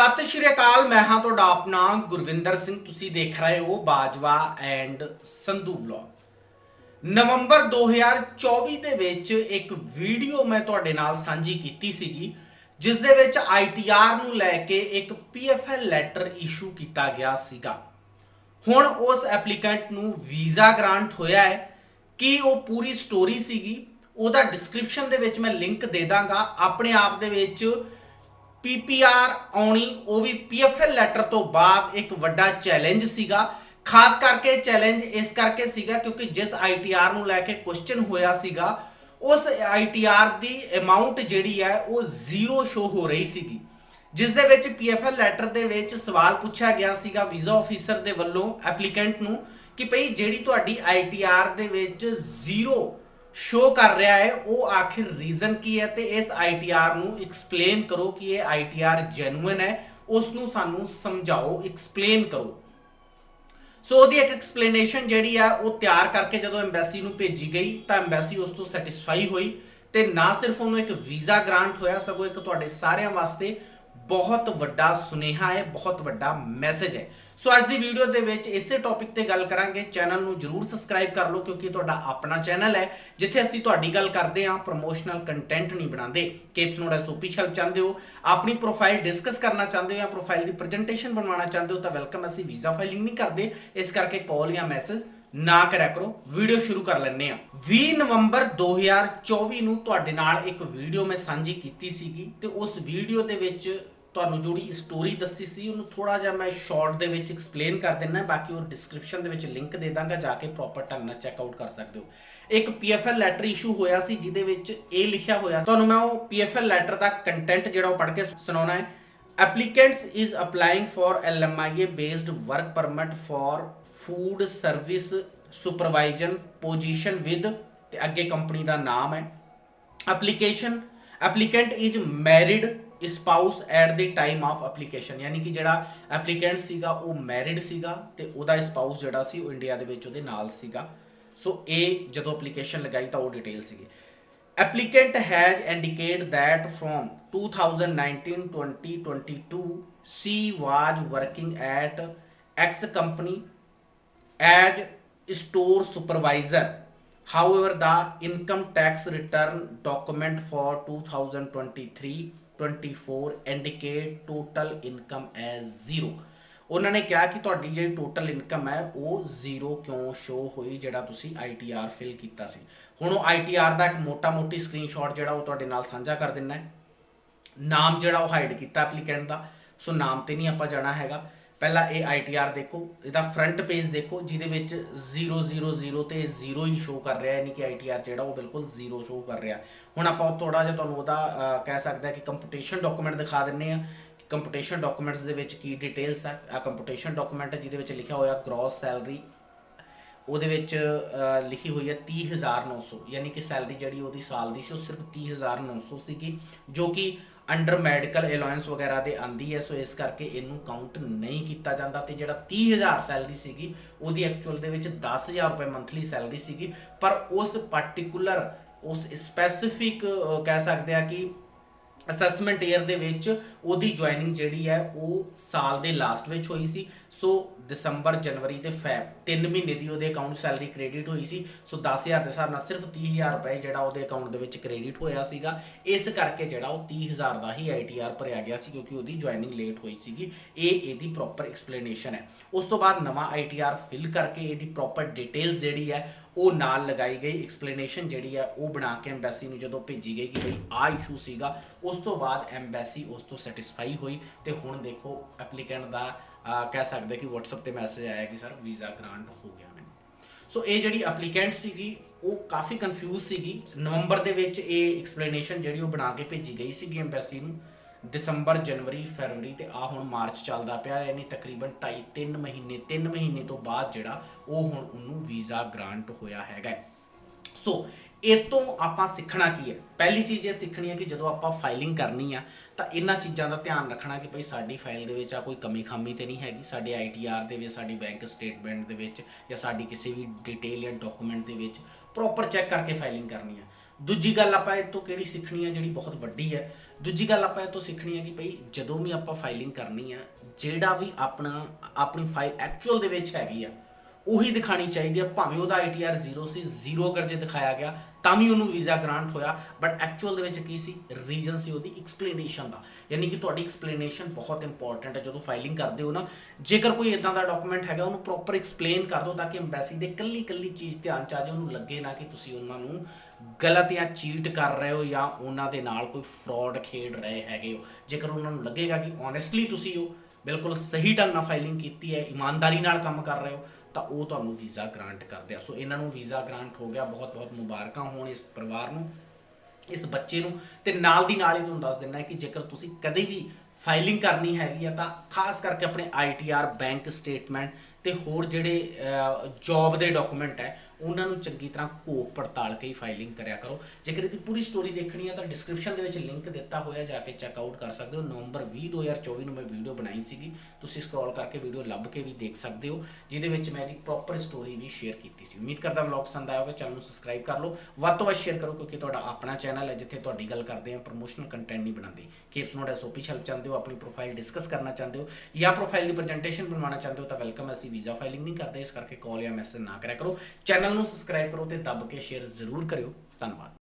ਸਤਿ ਸ਼੍ਰੀ ਅਕਾਲ, ਮੈਂ ਹਾਂ ਤੁਹਾਡਾ ਆਪਣਾ ਗੁਰਵਿੰਦਰ ਸਿੰਘ। ਤੁਸੀਂ ਦੇਖ ਰਹੇ ਹੋ Bajwa and Sandhu vlog. November 2024 ਦੇ ਵਿੱਚ ਇੱਕ ਵੀਡੀਓ ਮੈਂ ਤੁਹਾਡੇ ਨਾਲ ਸਾਂਝੀ ਕੀਤੀ ਸੀਗੀ, ਜਿਸ ਦੇ ਵਿੱਚ ਆਈਟੀਆਰ ਨੂੰ ਲੈ ਕੇ ਇੱਕ ਪੀਐਫਐਲ ਲੈਟਰ ਇਸ਼ੂ ਕੀਤਾ ਗਿਆ ਸੀਗਾ। ਹੁਣ ਉਸ ਐਪਲੀਕੈਂਟ ਨੂੰ ਵੀਜ਼ਾ ਗ੍ਰਾਂਟ ਹੋਇਆ ਹੈ। ਕੀ ਉਹ ਪੂਰੀ ਸਟੋਰੀ ਸੀਗੀ? ਉਹਦਾ ਡਿਸਕ੍ਰਿਪਸ਼ਨ ਦੇ ਵਿੱਚ ਮੈਂ ਲਿੰਕ ਦੇ ਦਾਂਗਾ। ਆਪਣੇ ਆਪ ਦੇ ਵਿੱਚ ਪੀਪੀਆਰ ਆਉਣੀ, ਉਹ ਵੀ ਪੀਐਫਐਲ ਲੈਟਰ ਤੋਂ ਬਾਅਦ ਇੱਕ ਵੱਡਾ ਚੈਲੰਜ ਸੀਗਾ। ਖਾਸ ਕਰਕੇ ਚੈਲੰਜ ਇਸ ਕਰਕੇ ਸੀਗਾ ਕਿਉਂਕਿ ਜਿਸ ਆਈਟੀਆਰ ਨੂੰ ਲੈ ਕੇ ਕੁਐਸਚਨ ਹੋਇਆ ਸੀਗਾ, ਉਸ ਆਈਟੀਆਰ ਦੀ ਅਮਾਉਂਟ ਜਿਹੜੀ ਹੈ ਉਹ ਜ਼ੀਰੋ ਸ਼ੋ ਹੋ ਰਹੀ ਸੀਗੀ। ਜਿਸ ਦੇ ਵਿੱਚ ਪੀਐਫਐਲ ਲੈਟਰ ਦੇ ਵਿੱਚ ਸਵਾਲ ਪੁੱਛਿਆ ਗਿਆ ਸੀਗਾ ਵੀਜ਼ਾ ਆਫੀਸਰ ਦੇ ਵੱਲੋਂ ਐਪਲੀਕੈਂਟ ਨੂੰ ਕਿ ਭਈ ਜਿਹੜੀ ਤੁਹਾਡੀ ਆਈਟੀਆਰ ਦੇ ਵਿੱਚ ਜ਼ੀਰੋ ਸ਼ੋ ਕਰ ਰਿਹਾ ਹੈ, ਉਹ ਆਖਿਰ ਰੀਜ਼ਨ ਕੀ ਹੈ ਤੇ ਇਸ ਆਈਟੀਆਰ ਨੂੰ ਐਕਸਪਲੇਨ ਕਰੋ ਕਿ ਇਹ ਆਈਟੀਆਰ ਜੈਨੂਇਨ ਹੈ ਉਸ ਨੂੰ ਸਾਨੂੰ ਸਮਝਾਓ ਐਕਸਪਲੇਨ ਕਰੋ। ਸੋ ਉਹਦੀ ਇੱਕ ਐਕਸਪਲੇਨੇਸ਼ਨ ਜਿਹੜੀ ਆ, ਉਹ ਤਿਆਰ ਕਰਕੇ ਜਦੋਂ ਐਮਬੈਸੀ ਨੂੰ ਭੇਜੀ ਗਈ, ਤਾਂ ਐਮਬੈਸੀ ਉਸ ਤੋਂ ਸੈਟੀਸਫਾਈ ਹੋਈ ਤੇ ਨਾ ਸਿਰਫ ਉਹਨੂੰ ਇੱਕ ਵੀਜ਼ਾ ਗ੍ਰਾਂਟ ਹੋਇਆ, ਸਗੋਂ ਇੱਕ ਤੁਹਾਡੇ ਸਾਰਿਆਂ ਵਾਸਤੇ ਬਹੁਤ ਵੱਡਾ ਸੁਨੇਹਾ ਹੈ, ਬਹੁਤ ਵੱਡਾ ਮੈਸੇਜ ਹੈ। ਸੋ ਅੱਜ ਦੀ ਵੀਡੀਓ ਦੇ ਵਿੱਚ ਇਸੇ ਟੌਪਿਕ ਤੇ ਗੱਲ ਕਰਾਂਗੇ। ਚੈਨਲ ਨੂੰ ਜਰੂਰ ਸਬਸਕ੍ਰਾਈਬ ਕਰ ਲਓ, ਕਿਉਂਕਿ ਤੁਹਾਡਾ ਆਪਣਾ ਚੈਨਲ ਹੈ, ਜਿੱਥੇ ਅਸੀਂ ਤੁਹਾਡੀ ਗੱਲ ਕਰਦੇ ਹਾਂ ਪ੍ਰੋਮੋਸ਼ਨਲ ਕੰਟੈਂਟ ਨਹੀਂ ਬਣਾਉਂਦੇ। ਕਿਪਸ ਨੋਟ ਐਸਓਪੀ ਹੈਲਪ ਚਾਹੁੰਦੇ ਹੋ, ਆਪਣੀ ਪ੍ਰੋਫਾਈਲ ਡਿਸਕਸ ਕਰਨਾ ਚਾਹੁੰਦੇ ਹੋ ਜਾਂ ਪ੍ਰੋਫਾਈਲ ਦੀ ਪ੍ਰੈਜੈਂਟੇਸ਼ਨ ਬਣਵਾਉਣਾ ਚਾਹੁੰਦੇ ਹੋ, ਤਾਂ ਵੈਲਕਮ ਅਸੀਂ ਵੀਜ਼ਾ ਫਾਈਲਿੰਗ ਨਹੀਂ ਕਰਦੇ। ਇਸ ਕਰਕੇ ਕਾਲ ਜਾਂ ਮੈਸੇਜ ਨਾ ਕਰਿਆ ਕਰੋ, ਵੀਡੀਓ ਸ਼ੁਰੂ ਕਰ ਲੈਂਦੇ ਆ 20 ਨਵੰਬਰ 2024 ਨੂੰ ਤੁਹਾਡੇ ਨਾਲ ਇੱਕ ਵੀਡੀਓ ਮੈਂ ਸਾਂਝੀ ਕੀਤੀ ਸੀਗੀ ਤੇ ਉਸ ਵੀਡੀਓ ਦੇ ਵਿੱਚ ਤੁਹਾਨੂੰ ਜਿਹੜੀ ਸਟੋਰੀ ਦੱਸੀ ਸੀ, ਉਹਨੂੰ ਥੋੜਾ ਜਿਹਾ ਮੈਂ ਸ਼ਾਰਟ ਦੇ ਵਿੱਚ ਐਕਸਪਲੇਨ ਕਰ ਦਿੰਨਾ ਬਾਕੀ ਉਹ ਡਿਸਕ੍ਰਿਪਸ਼ਨ ਦੇ ਵਿੱਚ ਲਿੰਕ ਦੇ ਦਾਂਗਾ, ਜਾ ਕੇ ਪ੍ਰੋਪਰ ਢੰਗ ਨਾਲ ਚੈੱਕ ਆਊਟ ਕਰ ਸਕਦੇ ਹੋ। ਇੱਕ ਪੀਐਫਐਲ ਲੈਟਰ ਇਸ਼ੂ ਹੋਇਆ ਸੀ, ਜਿਹਦੇ ਵਿੱਚ ਇਹ ਲਿਖਿਆ ਹੋਇਆ ਤੁਹਾਨੂੰ ਮੈਂ ਉਹ ਪੀਐਫਐਲ ਲੈਟਰ ਦਾ ਕੰਟੈਂਟ ਜਿਹੜਾ ਉਹ ਪੜ੍ਹ ਕੇ ਸੁਣਾਉਣਾ ਹੈ। Applicants is applying for LMIA based work permit for food service supervisor position with ਤੇ ਅੱਗੇ ਕੰਪਨੀ ਦਾ ਨਾਮ ਹੈ application applicant is married spouse at the time of application ਯਾਨੀ ਕਿ ਜਿਹੜਾ ਐਪਲੀਕੈਂਟ ਸੀਗਾ ਉਹ ਮੈਰਿਡ ਸੀਗਾ ਤੇ ਉਹਦਾ ਸਪਾਊਸ ਜਿਹੜਾ ਸੀ ਉਹ ਇੰਡੀਆ ਦੇ ਵਿੱਚ ਉਹਦੇ ਨਾਲ ਸੀਗਾ ਸੋ ਇਹ ਜਦੋਂ ਐਪਲੀਕੇਸ਼ਨ ਲਗਾਈ ਤਾਂ ਉਹ ਡਿਟੇਲ ਸੀਗੀ applicant has indicated that from 2019-2022 she was working at x company as store supervisor. However, the income tax return document for 2023-24 indicate total income as zero. ਉਹਨਾਂ ਨੇ ਕਿਹਾ ਕਿ ਤੁਹਾਡੀ ਜਿਹੜੀ ਟੋਟਲ ਇਨਕਮ ਹੈ ਉਹ ਜ਼ੀਰੋ ਕਿਉਂ ਸ਼ੋ ਹੋਈ ਜਿਹੜਾ ਤੁਸੀਂ ITR ਫਿਲ ਕੀਤਾ ਸੀ ਹੁਣ ਉਹ ITR ਦਾ ਇੱਕ ਮੋਟਾ-ਮੋਟੀ ਸਕਰੀਨਸ਼ਾਟ ਜਿਹੜਾ ਉਹ ਤੁਹਾਡੇ ਨਾਲ ਸਾਂਝਾ ਕਰ ਦਿੰਨਾ ਹੈ ਨਾਮ ਜਿਹੜਾ ਉਹ ਹਾਈਡ ਕੀਤਾ ਐਪਲੀਕੈਂਟ ਦਾ ਸੋ ਨਾਮ ਤੇ ਨਹੀਂ ਆਪਾਂ ਜਾਣਾ ਹੈਗਾ ਪਹਿਲਾਂ ਇਹ ITR ਦੇਖੋ, ਇਹਦਾ ਫਰੰਟ ਪੇਜ ਦੇਖੋ, ਜਿਹਦੇ ਵਿੱਚ 000 ਤੇ 0 ਹੀ ਸ਼ੋ ਕਰ ਰਿਹਾ ਹੈ ਯਾਨੀ ਕਿ ITR ਜਿਹੜਾ ਉਹ ਬਿਲਕੁਲ 0 ਸ਼ੋ ਕਰ ਰਿਹਾ। ਹੁਣ ਆਪਾਂ ਥੋੜਾ ਜਿਹਾ ਤੁਹਾਨੂੰ ਉਹਦਾ ਕਹਿ ਸਕਦੇ ਹਾਂ ਕਿ ਕੰਪਿਊਟੇਸ਼ਨ ਡਾਕੂਮੈਂਟ ਦਿਖਾ ਦਿੰਨੇ ਆ ਕੰਪਿਊਟੇਸ਼ਨ ਡਾਕੂਮੈਂਟਸ ਦੇ ਵਿੱਚ ਕੀ ਡਿਟੇਲਸ ਆ? ਆ ਕੰਪਿਊਟੇਸ਼ਨ ਡਾਕੂਮੈਂਟ ਜਿਹਦੇ ਵਿੱਚ ਲਿਖਿਆ ਹੋਇਆ ਗ੍ਰੋਸ ਸੈਲਰੀ ਉਹਦੇ ਵਿੱਚ ਲਿਖੀ ਹੋਈ ਹੈ 30900 ਯਾਨੀ ਕਿ ਸੈਲਰੀ ਜਿਹੜੀ ਉਹਦੀ ਸਾਲ ਦੀ ਸੀ, ਉਹ ਸਿਰਫ 30900 ਸੀਗੀ, ਜੋ ਕਿ ਅੰਡਰ ਮੈਡੀਕਲ ਅਲਾਉੈਂਸ ਵਗੈਰਾ ਦੇ ਆਂਦੀ ਹੈ, ਸੋ ਇਸ ਕਰਕੇ ਇਹਨੂੰ ਕਾਊਂਟ ਨਹੀਂ ਕੀਤਾ ਜਾਂਦਾ ਤੇ ਜਿਹੜਾ 30000 ਸੈਲਰੀ ਸੀਗੀ, ਉਹਦੀ ਐਕਚੁਅਲ ਦੇ ਵਿੱਚ 10000 ਰੁਪਏ ਮੰਥਲੀ ਸੈਲਰੀ ਸੀਗੀ। ਪਰ ਉਸ ਪਾਰਟਿਕੂਲਰ ਉਸ ਸਪੈਸੀਫਿਕ ਕਹਿ ਸਕਦੇ ਆ ਕਿ ਅਸੈਸਮੈਂਟ ਈਅਰ ਦੇ ਵਿੱਚ ਉਹਦੀ ਜੁਆਇਨਿੰਗ ਜਿਹੜੀ ਹੈ ਉਹ ਸਾਲ ਦੇ ਲਾਸਟ ਵਿੱਚ ਹੋਈ ਸੀ। ਸੋ ਦਸੰਬਰ, ਜਨਵਰੀ ਤੇ ਫੈਬ 3 ਮਹੀਨੇ ਦੀ ਉਹਦੇ ਅਕਾਊਂਟ ਸੈਲਰੀ ਕ੍ਰੈਡਿਟ ਹੋਈ ਸੀ। ਸੋ 10000 ਦੇ ਹਿਸਾਬ ਨਾਲ ਸਿਰਫ 30000 ਰੁਪਏ ਜਿਹੜਾ ਉਹਦੇ ਅਕਾਊਂਟ ਦੇ ਵਿੱਚ ਕ੍ਰੈਡਿਟ ਹੋਇਆ ਸੀਗਾ। ਇਸ ਕਰਕੇ ਜਿਹੜਾ ਉਹ 30000 ਦਾ ਹੀ ਆਈਟੀਆਰ ਭਰਿਆ ਗਿਆ ਸੀ ਕਿਉਂਕਿ ਉਹਦੀ ਜੁਆਇਨਿੰਗ ਲੇਟ ਹੋਈ ਸੀਗੀ। ਇਹ ਇਹਦੀ ਪ੍ਰੋਪਰ ਐਕਸਪਲੇਨੇਸ਼ਨ ਹੈ। ਉਸ ਤੋਂ ਬਾਅਦ ਨਵਾਂ ਆਈਟੀਆਰ ਫਿਲ ਕਰਕੇ ਇਹਦੀ ਪ੍ਰੋਪਰ ਡਿਟੇਲਸ ਜਿਹੜੀ ਹੈ ਉਹ ਨਾਲ ਲਗਾਈ ਗਈ ਐਕਸਪਲੇਨੇਸ਼ਨ ਜਿਹੜੀ ਹੈ ਉਹ ਬਣਾ ਕੇ ਐਮਬੈਸੀ ਨੂੰ ਜਦੋਂ ਭੇਜੀ ਗਈ ਕਿ ਬਈ ਆ ਇਸ਼ੂ ਸੀਗਾ, ਉਸ ਤੋਂ ਬਾਅਦ ਐਮਬੈਸੀ ਉਸ ਤੋਂ ਸੈਟੀਸਫਾਈ ਹੋਈ ਤੇ ਹੁਣ ਦੇਖੋ ਐਪਲੀਕੈਂਟ ਦਾ ਕਹਿ ਸਕਦੇ ਕਿ WhatsApp ਤੇ ਮੈਸੇਜ ਆਇਆ ਕਿ ਸਰ ਵੀਜ਼ਾ ਗ੍ਰਾਂਟ ਹੋ ਗਿਆ ਮੈਨੂੰ। ਸੋ ਇਹ ਜਿਹੜੀ ਐਪਲੀਕੈਂਟ ਸੀਗੀ, ਉਹ ਕਾਫੀ ਕਨਫਿਊਜ਼ ਸੀਗੀ। ਨਵੰਬਰ ਦੇ ਵਿੱਚ ਇਹ ਐਕਸਪਲੇਨੇਸ਼ਨ ਜਿਹੜੀ ਉਹ ਬਣਾ ਕੇ ਭੇਜੀ ਗਈ ਸੀਗੀ ਐਮਬੈਸੀ ਨੂੰ। ਦਸੰਬਰ, ਜਨਵਰੀ, ਫਰਵਰੀ ਤੇ ਆ ਹੁਣ ਮਾਰਚ ਚੱਲਦਾ ਪਿਆ, ਯਾਨੀ ਤਕਰੀਬਨ 2.5 3 ਮਹੀਨੇ 3 ਮਹੀਨੇ ਤੋਂ ਬਾਅਦ ਜਿਹੜਾ ਉਹ ਹੁਣ ਉਹਨੂੰ ਵੀਜ਼ਾ ਗ੍ਰਾਂਟ ਹੋਇਆ ਹੈਗਾ। ਸੋ ਇਹ ਤੋਂ ਆਪਾਂ ਸਿੱਖਣਾ ਕੀ ਹੈ? ਪਹਿਲੀ ਚੀਜ਼ ਇਹ ਸਿੱਖਣੀ ਹੈ ਕਿ ਜਦੋਂ ਆਪਾਂ ਫਾਈਲਿੰਗ ਕਰਨੀ ਆ, ਤਾਂ ਇਹਨਾਂ ਚੀਜ਼ਾਂ ਦਾ ਧਿਆਨ ਰੱਖਣਾ ਕਿ ਭਈ ਸਾਡੀ ਫਾਈਲ ਦੇ ਵਿੱਚ ਆ ਕੋਈ ਕਮੀ ਖਾਮੀ ਤੇ ਨਹੀਂ ਹੈਗੀ। ਸਾਡੇ ਆਈਟੀਆਰ ਦੇ ਵਿੱਚ, ਸਾਡੀ ਬੈਂਕ ਸਟੇਟਮੈਂਟ ਦੇ ਵਿੱਚ ਜਾਂ ਸਾਡੀ ਕਿਸੇ ਵੀ ਡਿਟੇਲ ਜਾਂ ਡਾਕੂਮੈਂਟ ਦੇ ਵਿੱਚ ਪ੍ਰੋਪਰ ਚੈੱਕ ਕਰਕੇ ਫਾਈਲਿੰਗ ਕਰਨੀ ਆ। ਦੂਜੀ ਗੱਲ ਆਪਾਂ ਇਹ ਤੋਂ ਕਿਹੜੀ ਸਿੱਖਣੀ ਹੈ ਜਿਹੜੀ ਬਹੁਤ ਵੱਡੀ ਹੈ ਦੂਜੀ ਗੱਲ ਆਪਾਂ ਇਹ ਤੋਂ ਸਿੱਖਣੀ ਹੈ ਕਿ ਭਈ ਜਦੋਂ ਵੀ ਆਪਾਂ ਫਾਈਲਿੰਗ ਕਰਨੀ ਆ, ਜਿਹੜਾ ਵੀ ਆਪਣਾ, ਆਪਣੀ ਫਾਈਲ ਐਕਚੁਅਲ ਦੇ ਵਿੱਚ ਹੈਗੀ ਆ, ਉਹੀ ਦਿਖਾਣੀ ਚਾਹੀਦੀ ਹੈ ਭਾਵੇਂ ਉਹਦਾ ITR 0 ਸੀ 0 ਅਗਰ ਜੇ ਦਿਖਾਇਆ ਗਿਆ, ਤਾਂ ਵੀ ਉਹਨੂੰ ਵੀਜ਼ਾ ਗ੍ਰਾਂਟ ਹੋਇਆ ਬਟ ਐਕਚੁਅਲ ਦੇ ਵਿੱਚ ਕੀ ਸੀ? ਰੀਜ਼ਨ ਸੀ ਉਹਦੀ ਐਕਸਪਲੇਨੇਸ਼ਨ ਦਾ। ਯਾਨੀ ਕਿ ਤੁਹਾਡੀ ਐਕਸਪਲੇਨੇਸ਼ਨ ਬਹੁਤ ਇੰਪੋਰਟੈਂਟ ਹੈ ਜਦੋਂ ਫਾਈਲਿੰਗ ਕਰਦੇ ਹੋ ਨਾ, ਜੇਕਰ ਕੋਈ ਇਦਾਂ ਦਾ ਡਾਕੂਮੈਂਟ ਹੈਗਾ, ਉਹਨੂੰ ਪ੍ਰੋਪਰ ਐਕਸਪਲੇਨ ਕਰ ਦਿਓ, ਤਾਂ ਕਿ ਐਮਬੈਸੀ ਦੇ ਕੱਲੀ ਕੱਲੀ ਚੀਜ਼ ਧਿਆਨ ਚ ਆ ਜਾਏ ਉਹਨੂੰ ਲੱਗੇ ਨਾ ਕਿ ਤੁਸੀਂ ਉਹਨਾਂ ਨੂੰ ਗਲਤ ਜਾਂ ਚੀਟ ਕਰ ਰਹੇ ਹੋ ਜਾਂ ਉਹਨਾਂ ਦੇ ਨਾਲ ਕੋਈ ਫਰਾਡ ਖੇਡ ਰਹੇ ਹੈਗੇ ਹੋ, ਜੇਕਰ ਉਹਨਾਂ ਨੂੰ ਲੱਗੇਗਾ ਕਿ ਓਨੈਸਟਲੀ ਤੁਸੀਂ ਉਹ ਬਿਲਕੁਲ ਸਹੀ ਢੰਗ ਨਾਲ ਫਾਈਲਿੰਗ ਕੀਤੀ ਹੈ, ਇਮਾਨਦਾਰੀ ਨਾਲ ਕੰਮ ਕਰ ਰਹੇ ਹੋ, ਤਾਂ ਉਹ ਤੁਹਾਨੂੰ ਵੀਜ਼ਾ ਗ੍ਰਾਂਟ ਕਰਦੇ ਆ। ਸੋ ਇਹਨਾਂ ਨੂੰ ਵੀਜ਼ਾ ਗ੍ਰਾਂਟ ਹੋ ਗਿਆ, ਬਹੁਤ ਬਹੁਤ ਮੁਬਾਰਕਾਂ ਹੋਣ ਇਸ ਪਰਿਵਾਰ ਨੂੰ, ਇਸ ਬੱਚੇ ਨੂੰ, ਤੇ ਨਾਲ ਦੀ ਨਾਲ ਹੀ ਤੁਹਾਨੂੰ ਦੱਸ ਦਿੰਦਾ ਕਿ ਜੇਕਰ ਤੁਸੀਂ ਕਦੇ ਵੀ ਫਾਈਲਿੰਗ ਕਰਨੀ ਹੈਗੀ ਆ, ਤਾਂ ਖਾਸ ਕਰਕੇ ਆਪਣੇ ਆਈਟੀਆਰ ਬੈਂਕ ਸਟੇਟਮੈਂਟ ਤੇ ਹੋਰ ਜਿਹੜੇ ਜੌਬ ਦੇ ਡਾਕੂਮੈਂਟ ਹੈ ਉਹਨਾਂ ਨੂੰ ਚੰਗੀ ਤਰ੍ਹਾਂ ਘੋਖ ਪੜਤਾਲ ਕੇ ਹੀ ਫਾਈਲਿੰਗ ਕਰਿਆ ਕਰੋ। ਜੇਕਰ ਇਹਦੀ ਪੂਰੀ ਸਟੋਰੀ ਦੇਖਣੀ ਹੈ ਤਾਂ ਡਿਸਕ੍ਰਿਪਸ਼ਨ ਦੇ ਵਿੱਚ ਲਿੰਕ ਦਿੱਤਾ ਹੋਇਆ ਜਾ ਕੇ ਚੈੱਕ ਆਊਟ ਕਰ ਸਕਦੇ ਹੋ। ਨਵੰਬਰ 20 2024 ਨੂੰ ਮੈਂ ਵੀਡੀਓ ਬਣਾਈ ਸੀਗੀ। ਤੁਸੀਂ ਸਕਰੋਲ ਕਰਕੇ ਵੀਡੀਓ ਲੱਭ ਕੇ ਵੀ ਦੇਖ ਸਕਦੇ ਹੋ, ਜਿਹਦੇ ਵਿੱਚ ਮੈਂ ਇਹਦੀ ਪ੍ਰੋਪਰ ਸਟੋਰੀ ਵੀ ਸ਼ੇਅਰ ਕੀਤੀ ਸੀ। ਉਮੀਦ ਕਰਦਾ ਵਲੌਗ ਪਸੰਦ ਆਇਆ ਹੋਵੇ, ਚੈਨਲ ਨੂੰ ਸਬਸਕ੍ਰਾਈਬ ਕਰ ਲਓ। ਵੱਧ ਤੋਂ ਵੱਧ ਸ਼ੇਅਰ ਕਰੋ, ਕਿਉਂਕਿ ਤੁਹਾਡਾ ਆਪਣਾ ਚੈਨਲ ਹੈ, ਜਿੱਥੇ ਤੁਹਾਡੀ ਗੱਲ ਕਰਦੇ ਆ ਪ੍ਰੋਮੋਸ਼ਨਲ ਕੰਟੈਂਟ ਨਹੀਂ ਬਣਾਉਂਦੇ। ਕੇਪਸ ਨੋਟ ਐਸਓਪੀ ਹੈਲਪ ਚਾਹੁੰਦੇ ਹੋ, ਆਪਣੀ ਪ੍ਰੋਫਾਈਲ ਡਿਸਕਸ ਕਰਨਾ ਚਾਹੁੰਦੇ ਹੋ, ਜਾਂ ਪ੍ਰੋਫਾਈਲ ਦੀ ਪ੍ਰੈਜੈਂਟੇਸ਼ਨ ਬਣਵਾਉਣਾ ਚਾਹੁੰਦੇ ਹੋ, ਤਾਂ ਵੈਲਕਮ ਅਸੀਂ ਵੀਜ਼ਾ ਫਾਈਲਿੰਗ ਨਹੀਂ ਕਰਦੇ, ਇਸ ਕਰਕੇ ਕਾਲ ਜਾਂ ਮੈਸੇਜ ਨਾ ਕਰਿਆ ਕਰੋ। ਚੈਨਲ ਚੈਨਲ ਨੂੰ ਸਬਸਕ੍ਰਾਈਬ ਕਰੋ ਤੇ ਦੱਬ ਕੇ ਸ਼ੇਅਰ ਜ਼ਰੂਰ ਕਰਿਓ। ਧੰਨਵਾਦ।